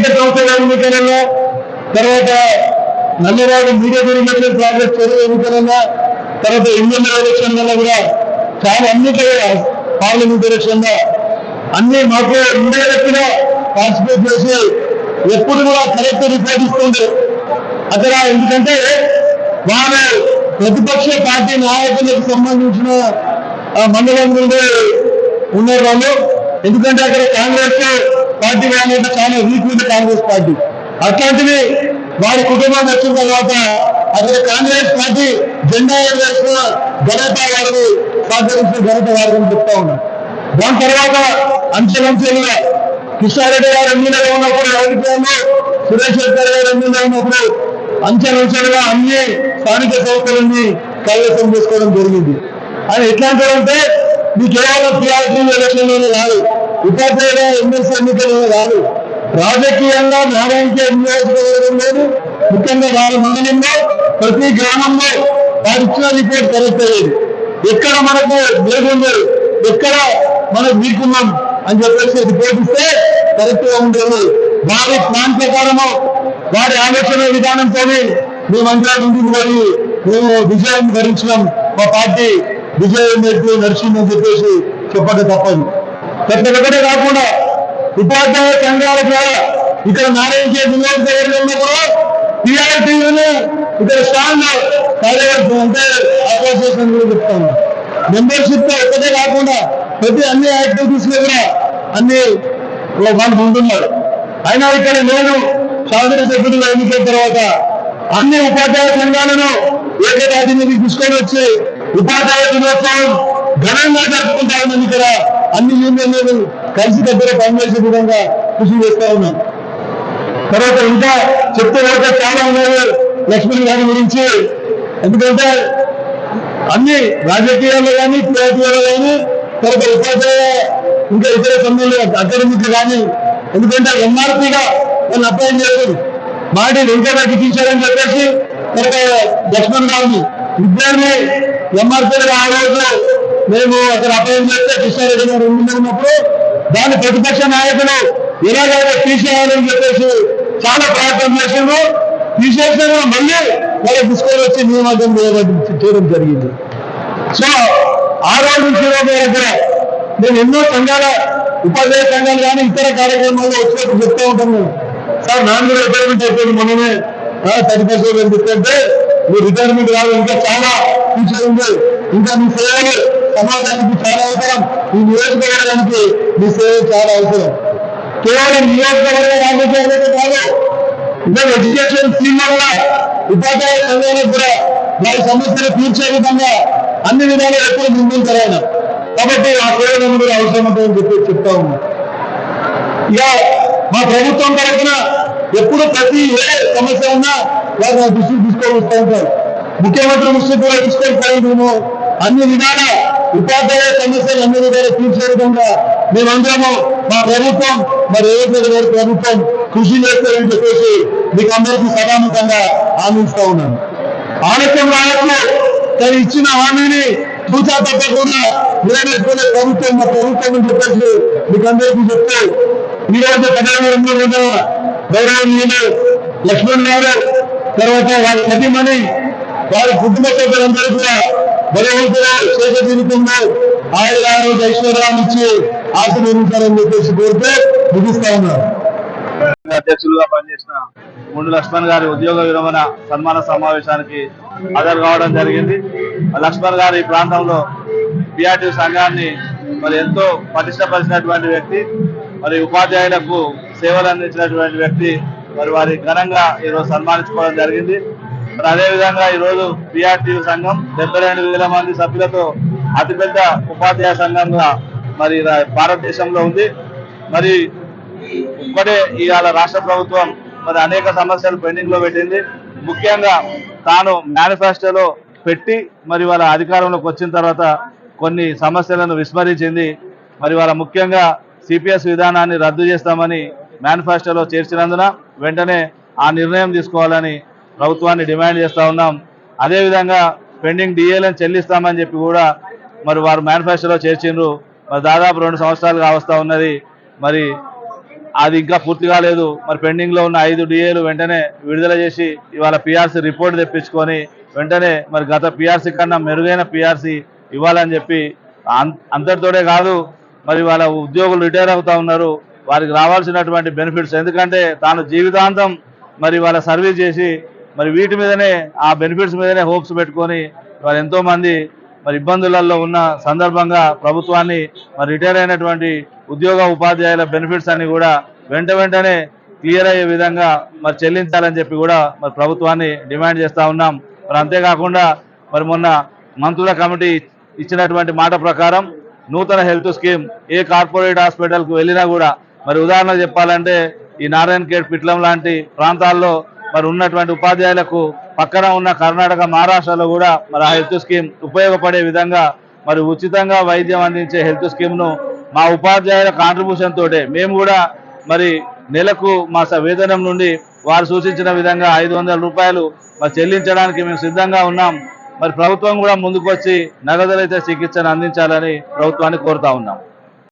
స్థానిక సంస్థల ఎన్నికలలో తర్వాత నల్లరాడు మీడియా గురించి ప్రాజెక్ట్ చెరువు ఎన్నికలలో తర్వాత ఎమ్మెల్యే ఎలక్షన్లలో కూడా చాలా అన్ని పార్లమెంట్ ఎలక్షన్లో అన్ని మాకు ఇండైరెక్ట్గా పార్టిసిపేట్ చేసి ఎప్పుడు కూడా కరెక్ట్ రిపోర్ట్ ఇస్తుంది అక్కడ ఎందుకంటే వారు ప్రతిపక్ష పార్టీ నాయకులకు సంబంధించిన మండలం నుండి ఉన్నారు వాళ్ళు. ఎందుకంటే అక్కడ కాంగ్రెస్ పార్టీ వాళ్ళంటే చాలా వీక్ ఉంది కాంగ్రెస్ పార్టీ. అట్లాంటివి వారి కుటుంబం వచ్చిన తర్వాత అక్కడ కాంగ్రెస్ పార్టీ జెండా ఎగరేసిన ఘనత వారిని సహకరించిన ఘనత వారిని చెప్తా ఉన్నారు దాని తర్వాత అంచెలంచెలుగా కృష్ణారెడ్డి గారు ఎమ్మెల్యేగా ఉన్నప్పుడు రాజకీయాల్లో సురేష్ రెడ్డి గారు ఎమ్మెల్యే ఉన్నప్పుడు అంచెలంచెలుగా అన్ని స్థానిక సంస్థలన్నీ కైవసం చేసుకోవడం జరిగింది. ఆయన ఎట్లాంటి అంటే మీ కేవలం టీఆర్పీ ఎలక్షన్లోనే కాదు ఉపాధ్యాయుల ఎమ్మెల్సీ ఎన్నికలోనే కాదు రాజకీయంగా నారాయణకే నియోజకవర్గం లేదు ముఖ్యంగా వాళ్ళ మండలంలో ప్రతి గ్రామంలో వారు ఇచ్చిన రిపోర్ట్ కరెక్ట్ అయ్యేది ఎక్కడ మనకు లేదు ఎక్కడ మనకు వీకున్నాం అని చెప్పేసి రిపోర్ట్ ఇస్తే కరెక్ట్గా ఉండేది. వారి ప్లాన్ ప్రకారము వారి ఆలోచన విధానంతో మేమంతా ఉంటుంది మరి మేము విజయం భరించడం మా పార్టీ విజయం ఎత్తు నడిచిందని చెప్పేసి చెప్పక తప్పదు. పెద్ద కాకుండా ఉపాధ్యాయ సంఘాల ద్వారా ఇక్కడ నారాయణ నియోజకవర్గంలో కూడా టీఆర్టీని ఇక్కడ స్ట్రాంగ్ కార్యవర్గం అంటే అసోసియేషన్ కూడా చెప్తాను. మెంబర్షిప్తో ఒకటే కాకుండా ప్రతి అన్ని యాక్టివిటీస్లో కూడా అన్ని వాళ్ళు ముందున్నారు అయినా ఇక్కడ నేను శాసన సభ్యులుగా ఎన్నికైన తర్వాత అన్ని ఉపాధ్యాయ సంఘాలను ఏకదాటి మీద తీసుకొని వచ్చి ఉపాధ్యాయ దినోత్సవం ఘనంగా జరుపుకుంటామని ఇక్కడ అన్ని యూనియన్లు కలిసి దగ్గర పనిచేసే విధంగా కృషి చేస్తా ఉన్నాం. తర్వాత ఇంకా చెప్తే వరకు చాలా ఉన్నారు లక్ష్మణ్ గారి గురించి. ఎందుకంటే అన్ని రాజకీయాల్లో కానీ క్రియేటివ్లో కానీ తర్వాత ఉపాధ్యాయ ఇంకా ఇతర సమయంలో అకాడమిక్ కానీ ఎందుకంటే ఎంఆర్పీగా వాళ్ళు అపాయింట్ చేయలేదు. మాటి వెంకటరెడ్డి తీశారని చెప్పేసి తర్వాత లక్ష్మణ్ గారిని విద్యార్థి ఎంఆర్పీ ఆ రోజు మేము అక్కడ అపాయింట్ చేస్తే కృష్ణారెడ్డి గారు ఉన్నప్పుడు దాని ప్రతిపక్ష నాయకులు ఎలాగైనా తీసేయాలని చెప్పేసి చాలా ప్రయత్నం చేసాము తీసేసిన మళ్ళీ వాళ్ళకి తీసుకొని వచ్చి నియామకం చేయడం జరిగింది. సో ఆ రోజు నుంచి దగ్గర నేను ఎన్నో సంఘాల ఉపాధ్యాయ సంఘాలు కానీ ఇతర కార్యక్రమాల్లో వచ్చినప్పుడు చెప్తూ ఉంటాను సార్ నాన్న కూడా రిటైర్మెంట్ అయిపోయింది మొన్ననే థర్టీ పర్సెంట్ మీ రిటైర్మెంట్ కాదు ఇంకా చాలా ఫ్యూచర్ ఉంది. ఇంకా మీ సేవలు సమాజానికి చాలా అవసరం. ఈ నియోజకవర్గానికి మీ సేవ చాలా అవసరం. కేవలం నియోజకవర్గ రాజకీయాలే కాదు ఇంకా ఎడ్యుకేషన్ స్కీమ్ వల్ల ఉపాధ్యాయ సంఘాలకు కూడా వారి సమస్యలు తీర్చే విధంగా అన్ని విధాలు ఎప్పుడు ముందుంటారు కాబట్టి ఆ సేవలను కూడా అవసరం ఉంటుందని చెప్పి చెప్తా ఉన్నా. ఇక మా ప్రభుత్వం తరఫున ఎప్పుడు ప్రతి ఏ సమస్య ఉన్నా వారు నా దృష్టికి తీసుకొని వస్తూ ఉంటారు ముఖ్యమంత్రి దృష్టికి కూడా తీసుకొని మేము అన్ని విధాల ఉపాధ్యాయ సమస్యలు అన్ని విధాలు తీర్చే విధంగా మేమందరము మా ప్రభుత్వం మరి ఏదైతే గారి ప్రభుత్వం కృషి చేస్తారని చెప్పేసి మీకు అందరికీ సదాముఖంగా ఆనందిస్తూ ఉన్నాను. ఆలస్యం రావచ్చు తను ఇచ్చిన హామీని చూచా తప్పకుండా నిలబెట్టుకునే ప్రభుత్వం మా ప్రభుత్వం అని చెప్పేసి మీకు అందరికీ చెప్తే ఈరోజు రోజు కళ్యాణంలో గౌరవనీయులు లక్ష్మణ్ గారు తర్వాత వారి సతీమణి వారి కుటుంబ సభ్యులందరూ కూడా భగవంతుడు శేష జీవితంలో ఆయన ఐశ్వర్యాన్ని ఇచ్చి ఆశీర్వదించాలని చెప్పేసి కోరితే ముగిస్తా ఉన్నారు అధ్యక్షులుగా పనిచేసిన ముందు లక్ష్మణ్ గారి ఉద్యోగ విరమణ సన్మాన సమావేశానికి హాజరు కావడం జరిగింది. లక్ష్మణ్ గారు ఈ ప్రాంతంలో బిఆర్టీ సంఘాన్ని మరి ఎంతో పటిష్టపరిచినటువంటి వ్యక్తి మరి ఉపాధ్యాయులకు సేవలు అందించినటువంటి వ్యక్తి మరి వారి ఘనంగా ఈరోజు సన్మానించుకోవడం జరిగింది. మరి అదేవిధంగా ఈరోజు పిఆర్టీ సంఘం డెబ్బై రెండు వేల మంది సభ్యులతో అతిపెద్ద ఉపాధ్యాయ సంఘంగా మరి రా- భారతదేశంలో ఉంది. మరి ఇప్పుడే ఇవాళ రాష్ట్ర ప్రభుత్వం మరి అనేక సమస్యలు పెండింగ్లో పెట్టింది. ముఖ్యంగా తాను మేనిఫెస్టోలో పెట్టి మరి వాళ్ళ అధికారంలోకి వచ్చిన తర్వాత కొన్ని సమస్యలను విస్మరించింది. మరి వాళ్ళ ముఖ్యంగా సిపిఎస్ విధానాన్ని రద్దు చేస్తామని మేనిఫెస్టోలో చేర్చినందున వెంటనే ఆ నిర్ణయం తీసుకోవాలని ప్రభుత్వాన్ని డిమాండ్ చేస్తూ ఉన్నాం. అదేవిధంగా పెండింగ్ డిఏలను చెల్లిస్తామని చెప్పి కూడా మరి వారు మేనిఫెస్టోలో చేర్చిండ్రు. మరి దాదాపు రెండు సంవత్సరాలుగా కావస్తూ ఉన్నది. మరి అది ఇంకా పూర్తి కాలేదు. మరి పెండింగ్లో ఉన్న ఐదు డిఏలు వెంటనే విడుదల చేసి ఇవాళ పిఆర్సీ రిపోర్ట్ తెప్పించుకొని వెంటనే మరి గత పిఆర్సీ కన్నా మెరుగైన పిఆర్సీ ఇవ్వాలని చెప్పి అం- అంతటితోనే కాదు. మరి వాళ్ళ ఉద్యోగులు రిటైర్ అవుతా ఉన్నారు. వారికి రావాల్సినటువంటి బెనిఫిట్స్. ఎందుకంటే తాను జీవితాంతం మరి వాళ్ళ సర్వీస్ చేసి మరి వీటి మీదనే ఆ బెనిఫిట్స్ మీదనే హోప్స్ పెట్టుకొని వారు ఎంతోమంది మరి ఇబ్బందులలో ఉన్న సందర్భంగా ప్రభుత్వాన్ని మరి రిటైర్ అయినటువంటి ఉద్యోగ ఉపాధ్యాయుల బెనిఫిట్స్ అన్ని కూడా వెంట వెంటనే క్లియర్ అయ్యే విధంగా మరి చెల్లించాలని చెప్పి కూడా మరి ప్రభుత్వాన్ని డిమాండ్ చేస్తూ ఉన్నాం. మరి అంతేకాకుండా మరి మొన్న మంత్రుల కమిటీ ఇచ్చినటువంటి మాట ప్రకారం నూతన హెల్త్ స్కీమ్ ఏ కార్పొరేట్ హాస్పిటల్కు వెళ్ళినా కూడా మరి ఉదాహరణ చెప్పాలంటే ఈ నారాయణ ఖేడ్ పిట్లం లాంటి ప్రాంతాల్లో మరి ఉన్నటువంటి ఉపాధ్యాయులకు పక్కన ఉన్న కర్ణాటక మహారాష్ట్రలో కూడా మరి ఆ హెల్త్ స్కీమ్ ఉపయోగపడే విధంగా మరి ఉచితంగా వైద్యం అందించే హెల్త్ స్కీమ్ను మా ఉపాధ్యాయుల కాంట్రిబ్యూషన్ తోటే మేము కూడా మరి నెలకు మా వేతనం నుండి వారు సూచించిన విధంగా ఐదు వందల రూపాయలు మరి చెల్లించడానికి మేము సిద్ధంగా ఉన్నాం. మరి ప్రభుత్వం కూడా ముందుకు వచ్చి చికిత్సను అందించాలని ప్రభుత్వాన్ని కోరుతా ఉన్నాం.